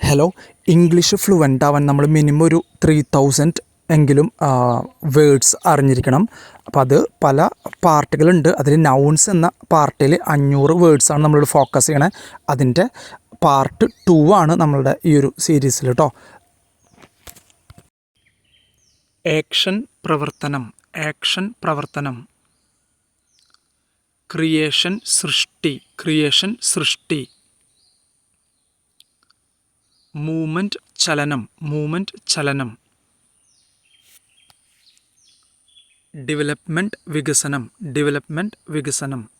Hello English fluent ആവാൻ നമ്മൾ minimum ഒരു ത്രീ തൗസൻഡ് എങ്കിലും വേർഡ്സ് അറിഞ്ഞിരിക്കണം. അപ്പോൾ അത് പല പാർട്ടുകളുണ്ട് അതിൽ നൗൺസ് എന്ന പാർട്ടിൽ അഞ്ഞൂറ് വേർഡ്സാണ് നമ്മൾ ഫോക്കസ് ചെയ്യണേ. അതിന്റെ പാർട്ട് ടു ആണ് നമ്മളുടെ ഈ ഒരു സീരീസിൽ കേട്ടോ ആക്ഷൻ പ്രവർത്തനം ആക്ഷൻ പ്രവർത്തനം. ക്രിയേഷൻ സൃഷ്ടി ക്രിയേഷൻ സൃഷ്ടി. മൂവ്മെന്റ് ചലനം മൂവ്മെന്റ് ചലനം. ഡെവലപ്മെന്റ് വികസനം ഡെവലപ്മെന്റ് വികസനം.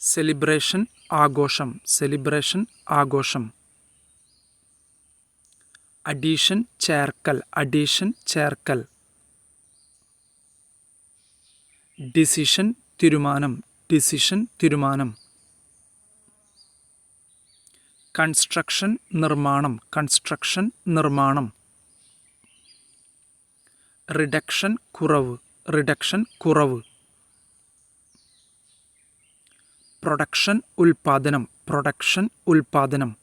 സെലിബ്രേഷൻ ആഘോഷം സെലിബ്രേഷൻ ആഘോഷം. അഡീഷൻ ചേർക്കൽ അഡീഷൻ ചേർക്കൽ. ഡിസിഷൻ തീരുമാനം ഡിസിഷൻ തീരുമാനം. കൺസ്ട്രക്ഷൻ നിർമ്മാണം. കൺസ്ട്രക്ഷൻ നിർമ്മാണം. റിഡക്ഷൻ കുറവ്. റിഡക്ഷൻ കുറവ്. പ്രൊഡക്ഷൻ ഉൽപാദനം. പ്രൊഡക്ഷൻ ഉൽപാദനം.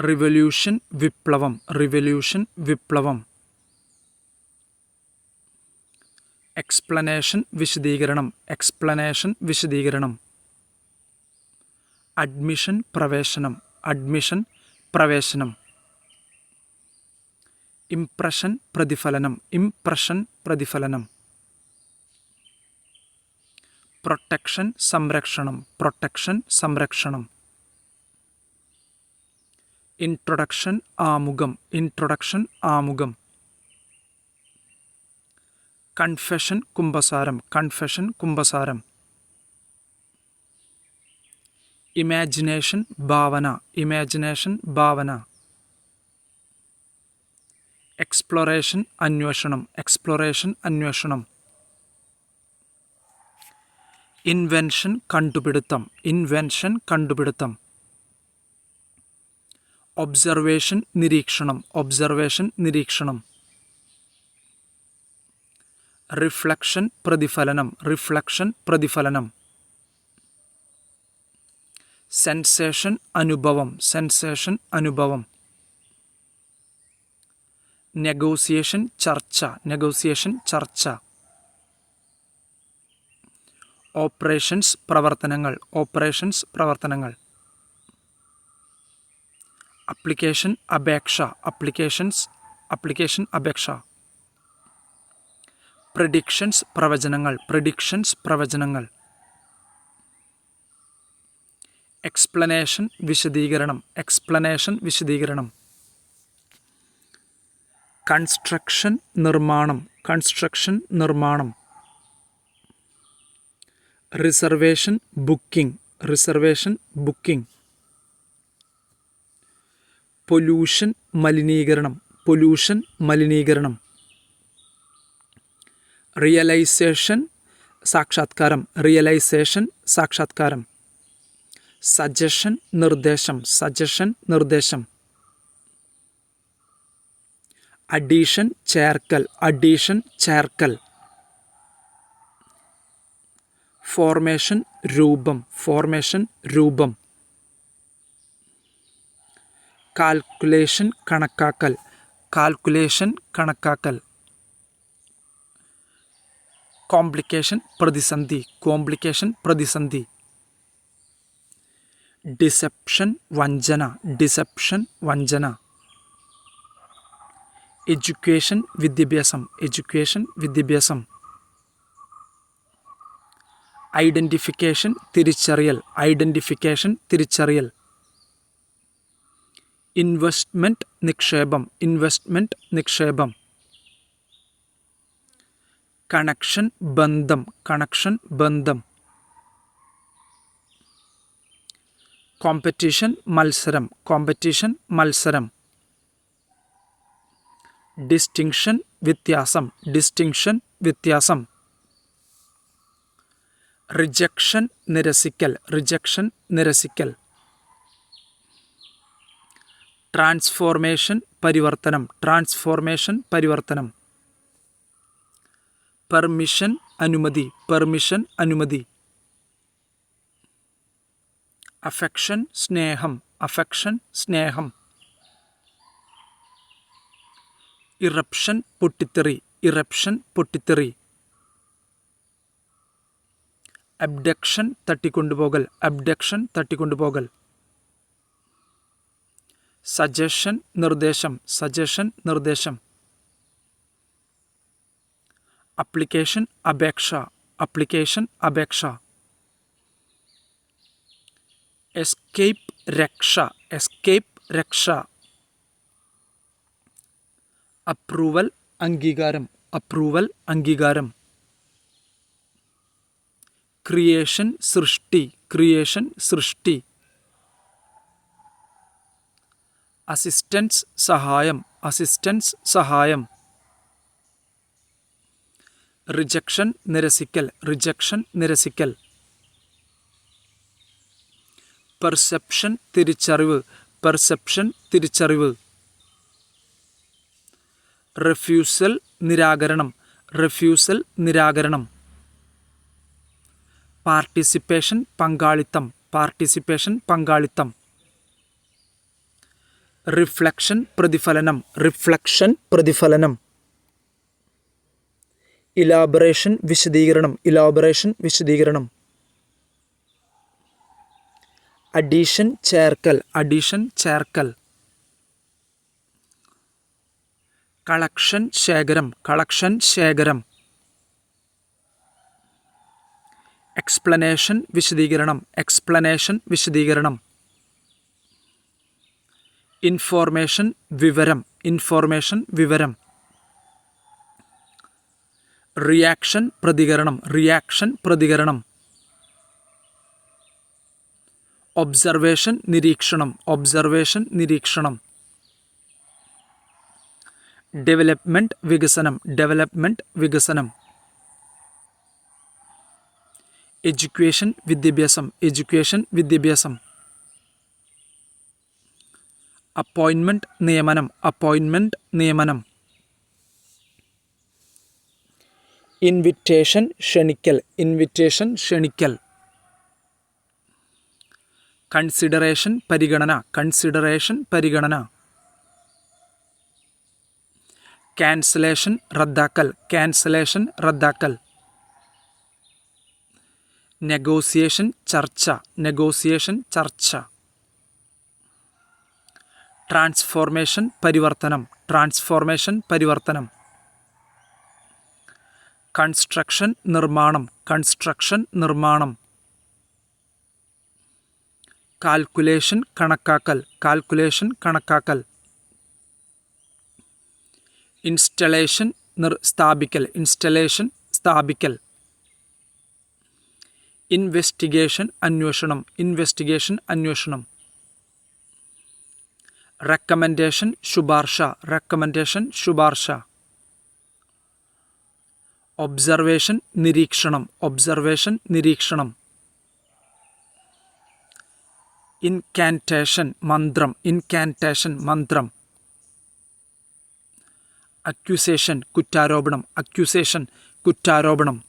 റിവല്യൂഷൻ വിപ്ലവം. റിവല്യൂഷൻ വിപ്ലവം. എക്സ്പ്ലനേഷൻ വിശദീകരണം. എക്സ്പ്ലനേഷൻ വിശദീകരണം. അഡ്മിഷൻ പ്രവേശനം അഡ്മിഷൻ പ്രവേശനം. ഇംപ്രഷൻ പ്രതിഫലനം ഇംപ്രഷൻ പ്രതിഫലനം. പ്രൊട്ടക്ഷൻ സംരക്ഷണം പ്രൊട്ടക്ഷൻ സംരക്ഷണം. ഇൻട്രൊഡക്ഷൻ ആമുഖം ഇൻട്രൊഡക്ഷൻ ആമുഖം. കൺഫെഷൻ കുംഭസാരം കൺഫെഷൻ കുംഭസാരം. ഇമാജിനേഷൻ ഭാവന ഇമാജിനേഷൻ ഭാവന എക്സ്പ്ലോറേഷൻ അന്വേഷണം. എക്സ്പ്ലോറേഷൻ അന്വേഷണം. ഇൻവെൻഷൻ കണ്ടുപിടുത്തം. ഇൻവെൻഷൻ കണ്ടുപിടുത്തം. ഒബ്സർവേഷൻ നിരീക്ഷണം. ഒബ്സർവേഷൻ നിരീക്ഷണം. റിഫ്ലക്ഷൻ പ്രതിഫലനം. റിഫ്ലക്ഷൻ പ്രതിഫലനം. സെൻസേഷൻ അനുഭവം സെൻസേഷൻ അനുഭവം. നെഗോസിയേഷൻ ചർച്ച നെഗോസിയേഷൻ ചർച്ച. ഓപ്പറേഷൻസ് പ്രവർത്തനങ്ങൾ ഓപ്പറേഷൻസ് പ്രവർത്തനങ്ങൾ. അപ്ലിക്കേഷൻ അപേക്ഷ അപ്ലിക്കേഷൻസ് അപ്ലിക്കേഷൻ അപേക്ഷ. പ്രഡിക്ഷൻസ് പ്രവചനങ്ങൾ പ്രഡിക്ഷൻസ് പ്രവചനങ്ങൾ. എക്സ്പ്ലനേഷൻ വിശദീകരണം. എക്സ്പ്ലനേഷൻ വിശദീകരണം. കൺസ്ട്രക്ഷൻ നിർമ്മാണം. കൺസ്ട്രക്ഷൻ നിർമ്മാണം. Reservation booking reservation booking pollution മലിനീകരണം. പൊല്യൂഷൻ മലിനീകരണം. റിയലൈസേഷൻ സാക്ഷാത്കാരം. റിയലൈസേഷൻ സാക്ഷാത്കാരം. സജഷൻ നിർദ്ദേശം. സജഷൻ നിർദ്ദേശം. അഡീഷൻ ചേർക്കൽ. അഡീഷൻ ചേർക്കൽ. ഫോർമേഷൻ രൂപം. ഫോർമേഷൻ രൂപം. കാൽക്കുലേഷൻ കണക്കാക്കൽ. കാൽക്കുലേഷൻ കണക്കാക്കൽ. കോംപ്ലിക്കേഷൻ പ്രതിസന്ധി. കോംപ്ലിക്കേഷൻ പ്രതിസന്ധി. ഡിസെപ്ഷൻ വഞ്ചന ഡിസെപ്ഷൻ വഞ്ചന. എഡ്യൂക്കേഷൻ വിദ്യാഭ്യാസം എഡ്യൂക്കേഷൻ വിദ്യാഭ്യാസം. ഐഡന്റിഫിക്കേഷൻ തിരിച്ചറിയൽ ഐഡന്റിഫിക്കേഷൻ തിരിച്ചറിയൽ. ഇൻവെസ്റ്റ്മെന്റ് നിക്ഷേപം ഇൻവെസ്റ്റ്മെന്റ് നിക്ഷേപം. കണക്ഷൻ ബന്ധം കണക്ഷൻ ബന്ധം. കോമ്പറ്റീഷൻ മത്സരം. കോമ്പറ്റീഷൻ മത്സരം. ഡിസ്റ്റിങ്ഷൻ വ്യത്യാസം. ഡിസ്റ്റിങ്ഷൻ വ്യത്യാസം. റിജക്ഷൻ നിരസിക്കൽ. റിജക്ഷൻ നിരസിക്കൽ. ട്രാൻസ്ഫോർമേഷൻ പരിവർത്തനം. ട്രാൻസ്ഫോർമേഷൻ പരിവർത്തനം. പെർമിഷൻ അനുമതി. പെർമിഷൻ അനുമതി. അഫെക്ഷൻ സ്നേഹം അഫെക്ഷൻ സ്നേഹം. ഇറപ്ഷൻ പൊട്ടിത്തെറി ഇറപ്ഷൻ പൊട്ടിത്തെറി. അബ്ഡക്ഷൻ തട്ടിക്കൊണ്ടുപോകൽ അബ്ഡക്ഷൻ തട്ടിക്കൊണ്ടുപോകൽ. സജഷൻ നിർദ്ദേശം സജഷൻ നിർദ്ദേശം. അപ്ലിക്കേഷൻ അപേക്ഷ അപ്ലിക്കേഷൻ അപേക്ഷ. എസ്കേപ്പ് രക്ഷ എസ്കേപ്പ് രക്ഷ അപ്രൂവൽ അംഗീകാരം. അപ്രൂവൽ അംഗീകാരം. ക്രിയേഷൻ സൃഷ്ടി. ക്രിയേഷൻ സൃഷ്ടി. അസിസ്റ്റൻസ് സഹായം. അസിസ്റ്റൻസ് സഹായം. റിജക്ഷൻ നിരസിക്കൽ. റിജക്ഷൻ നിരസിക്കൽ. പെർസെപ്ഷൻ തിരിച്ചറിവ്. പെർസെപ്ഷൻ തിരിച്ചറിവ്. റെഫ്യൂസൽ നിരാകരണം. റെഫ്യൂസൽ നിരാകരണം. പാർട്ടിസിപ്പേഷൻ പങ്കാളിത്തം. പാർട്ടിസിപ്പേഷൻ പങ്കാളിത്തം. റിഫ്ലക്ഷൻ പ്രതിഫലനം. റിഫ്ലക്ഷൻ പ്രതിഫലനം. ഇലാബറേഷൻ വിശദീകരണം. ഇലാബറേഷൻ വിശദീകരണം. അഡീഷൻ ചേർക്കൽ അഡീഷൻ ചേർക്കൽ. കളക്ഷൻ ശേഖരം കളക്ഷൻ ശേഖരം. എക്സ്പ്ലനേഷൻ വിശദീകരണം എക്സ്പ്ലനേഷൻ വിശദീകരണം. ഇൻഫോർമേഷൻ വിവരം ഇൻഫോർമേഷൻ വിവരം. റിയാക്ഷൻ പ്രതികരണം റിയാക്ഷൻ പ്രതികരണം. ഒബ്സർവേഷൻ നിരീക്ഷണം. ഒബ്സർവേഷൻ നിരീക്ഷണം. ഡെവലപ്മെന്റ് വികസനം. ഡെവലപ്മെന്റ് വികസനം. എഡ്യൂക്കേഷൻ വിദ്യാഭ്യാസം. എഡ്യൂക്കേഷൻ വിദ്യാഭ്യാസം. അപ്പോയിൻമെന്റ് നിയമനം. അപ്പോയിൻമെന്റ് നിയമനം. ഇൻവിറ്റേഷൻ ക്ഷണിക്കൽ. ഇൻവിറ്റേഷൻ ക്ഷണിക്കൽ. കൺസിഡറേഷൻ പരിഗണന. കൺസിഡറേഷൻ പരിഗണന. ക്യാൻസലേഷൻ റദ്ദാക്കൽ. ക്യാൻസലേഷൻ റദ്ദാക്കൽ. നെഗോസിയേഷൻ ചർച്ച. നെഗോസിയേഷൻ ചർച്ച. ട്രാൻസ്ഫോർമേഷൻ പരിവർത്തനം. ട്രാൻസ്ഫോർമേഷൻ പരിവർത്തനം. കൺസ്ട്രക്ഷൻ നിർമ്മാണം. കൺസ്ട്രക്ഷൻ നിർമ്മാണം. കാൽക്കുലേഷൻ കണക്കാക്കൽ. കാൽക്കുലേഷൻ കണക്കാക്കൽ. ഇൻസ്റ്റലേഷൻ നിർ സ്ഥാപിക്കൽ. ഇൻസ്റ്റലേഷൻ സ്ഥാപിക്കൽ. ഇൻവെസ്റ്റിഗേഷൻ അന്വേഷണം. ഇൻവെസ്റ്റിഗേഷൻ അന്വേഷണം. റെക്കമെൻഡേഷൻ ശുപാർശ. റെക്കമെൻഡേഷൻ ശുപാർശ. ഒബ്സർവേഷൻ നിരീക്ഷണം. ഒബ്സർവേഷൻ നിരീക്ഷണം. ഇൻകാന്റേഷൻ മന്ത്രം ഇൻകാന്റേഷൻ മന്ത്രം. അക്യുസേഷൻ കുറ്റാരോപണം അക്യുസേഷൻ കുറ്റാരോപണം.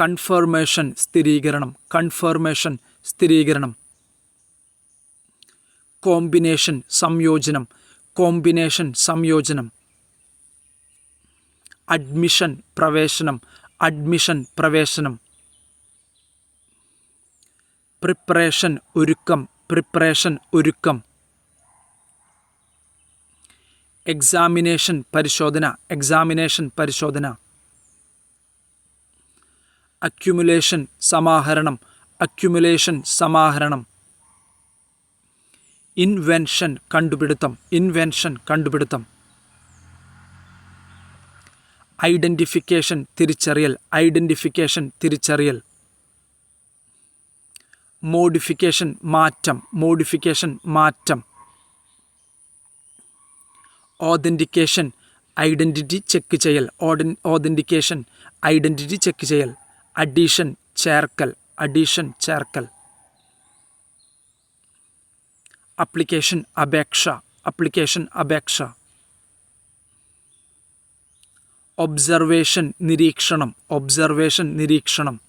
കൺഫർമേഷൻ സ്ഥിരീകരണം കൺഫർമേഷൻ സ്ഥിരീകരണം. കോമ്പിനേഷൻ സംയോജനം കോമ്പിനേഷൻ സംയോജനം. അഡ്മിഷൻ പ്രവേശനം അഡ്മിഷൻ പ്രവേശനം. പ്രിപ്പറേഷൻ ഒരുക്കം പ്രിപ്പറേഷൻ ഒരുക്കം. എക്സാമിനേഷൻ പരിശോധന എക്സാമിനേഷൻ പരിശോധന. അക്യുമുലേഷൻ സമാഹരണം അക്യുമുലേഷൻ സമാഹരണം. ഇൻവെൻഷൻ കണ്ടുപിടുത്തം ഇൻവെൻഷൻ കണ്ടുപിടുത്തം. ഐഡന്റിഫിക്കേഷൻ തിരിച്ചറിയൽ ഐഡന്റിഫിക്കേഷൻ തിരിച്ചറിയൽ. മോഡിഫിക്കേഷൻ മാറ്റം മോഡിഫിക്കേഷൻ മാറ്റം. ഓതന്റിക്കേഷൻ ഐഡന്റിറ്റി ചെക്ക് ചെയ്യൽ. ഓഡൻ ഓതന്റിക്കേഷൻ ഐഡന്റിറ്റി ചെക്ക് ചെയ്യൽ. അഡീഷൻ ചേർക്കൽ. അഡീഷൻ ചേർക്കൽ. അപ്ലിക്കേഷൻ അപേക്ഷ. അപ്ലിക്കേഷൻ അപേക്ഷ. ഒബ്സർവേഷൻ നിരീക്ഷണം. ഒബ്സർവേഷൻ നിരീക്ഷണം.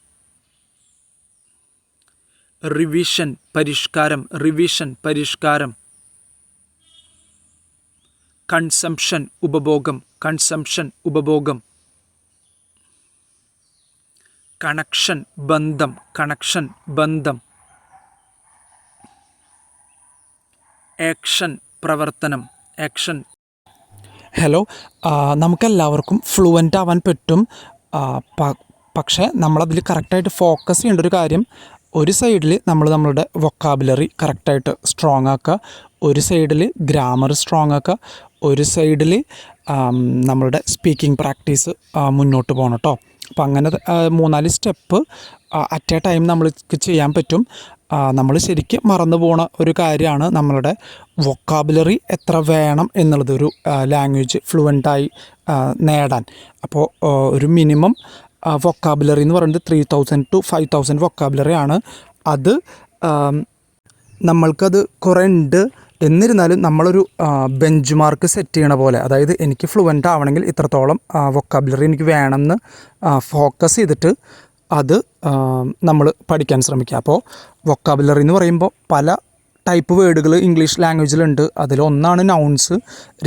റിവിഷൻ പരിഷ്കാരം റിവിഷൻ പരിഷ്കാരം. കൺസംഷൻ ഉപഭോഗം കൺസംഷൻ ഉപഭോഗം. കണക്ഷൻ ബന്ധം കണക്ഷൻ ബന്ധം. ആക്ഷൻ പ്രവർത്തനം ആക്ഷൻ. ഹലോ നമുക്കെല്ലാവർക്കും ഫ്ലുവന്റ് ആവാൻ പറ്റും. പക്ഷേ നമ്മളതിൽ കറക്റ്റായിട്ട് ഫോക്കസ് ചെയ്യേണ്ട ഒരു കാര്യം ഒരു സൈഡിൽ നമ്മൾ നമ്മളുടെ വൊക്കാബുലറി കറക്റ്റായിട്ട് സ്ട്രോങ് ആക്കുക ഒരു സൈഡിൽ ഗ്രാമർ സ്ട്രോങ് ആക്കുക ഒരു സൈഡിൽ നമ്മളുടെ സ്പീക്കിംഗ് പ്രാക്ടീസ് മുന്നോട്ട് പോകണം കേട്ടോ അപ്പം അങ്ങനെ മൂന്നാൽ സ്റ്റെപ്പ് അറ്റ് എ ടൈം നമ്മൾക്ക് ചെയ്യാൻ പറ്റും. നമ്മൾ ശരിക്കും മറന്നു പോണ ഒരു കാര്യമാണ് നമ്മളുടെ വൊക്കാബുലറി എത്ര വേണം എന്നുള്ളത് ഒരു ലാംഗ്വേജ് ഫ്ലുവന്റായി നേടാൻ. അപ്പോൾ ഒരു മിനിമം വൊക്കാബുലറി എന്ന് പറയുന്നത് three thousand to five thousand vocabulary ആണ്. അത് നമ്മൾക്കത് കുറേ ഉണ്ട്. എന്നിരുന്നാലും നമ്മളൊരു ബെഞ്ച് മാർക്ക് സെറ്റ് ചെയ്യണ പോലെ അതായത് എനിക്ക് ഫ്ലുവന്റ് ആവണമെങ്കിൽ ഇത്രത്തോളം വൊക്കാബുലറി എനിക്ക് വേണമെന്ന് ഫോക്കസ് ചെയ്തിട്ട് അത് നമ്മൾ പഠിക്കാൻ ശ്രമിക്കുക. അപ്പോൾ വൊക്കാബുലറി എന്ന് പറയുമ്പോൾ പല ടൈപ്പ് വേർഡുകൾ ഇംഗ്ലീഷ് ലാംഗ്വേജിലുണ്ട് അതിലൊന്നാണ് നൗൺസ്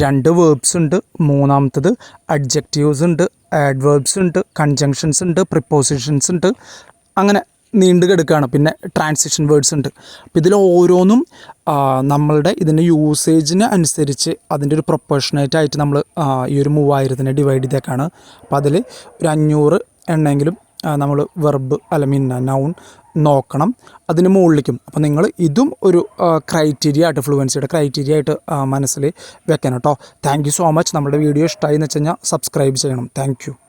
രണ്ട് വേർബ്സ് ഉണ്ട് മൂന്നാമത്തത് അഡ്ജക്റ്റീവ്സ് ഉണ്ട് ആഡ്വേർബ്സ് ഉണ്ട് കൺജങ്ഷൻസ് ഉണ്ട് പ്രിപ്പോസിഷൻസ് ഉണ്ട്. അങ്ങനെ നീണ്ടു കിടക്കുകയാണ്. പിന്നെ ട്രാൻസിഷൻ വേർഡ്സ് ഉണ്ട്. അപ്പോൾ ഇതിൽ ഓരോന്നും നമ്മളുടെ ഇതിന്റെ യൂസേജിന് അനുസരിച്ച് അതിന്റെ ഒരു പ്രൊപ്പോർഷനേറ്റ് ആയിട്ട് നമ്മൾ ഈ ഒരു മൂവായിരത്തിനെ ഡിവൈഡ് ചെയ്തേക്കാണ്. അപ്പോൾ അതിൽ ഒരു അഞ്ഞൂറ് എണ്ണെങ്കിലും നമ്മൾ വെർബ് അല്ല മീൻ നൗൺ നോക്കണം അതിന് മുകളിലേക്കും. അപ്പോൾ നിങ്ങൾ ഇതും ഒരു ക്രൈറ്റീരിയ ആയിട്ട് ഫ്ലുവൻസിയുടെ ക്രൈറ്റീരിയ ആയിട്ട് മനസ്സിൽ വെക്കണം കേട്ടോ താങ്ക് സോ മച്ച് നമ്മുടെ വീഡിയോ ഇഷ്ടമായി എന്ന് വെച്ച് കഴിഞ്ഞാൽ സബ്സ്ക്രൈബ് ചെയ്യണം. താങ്ക്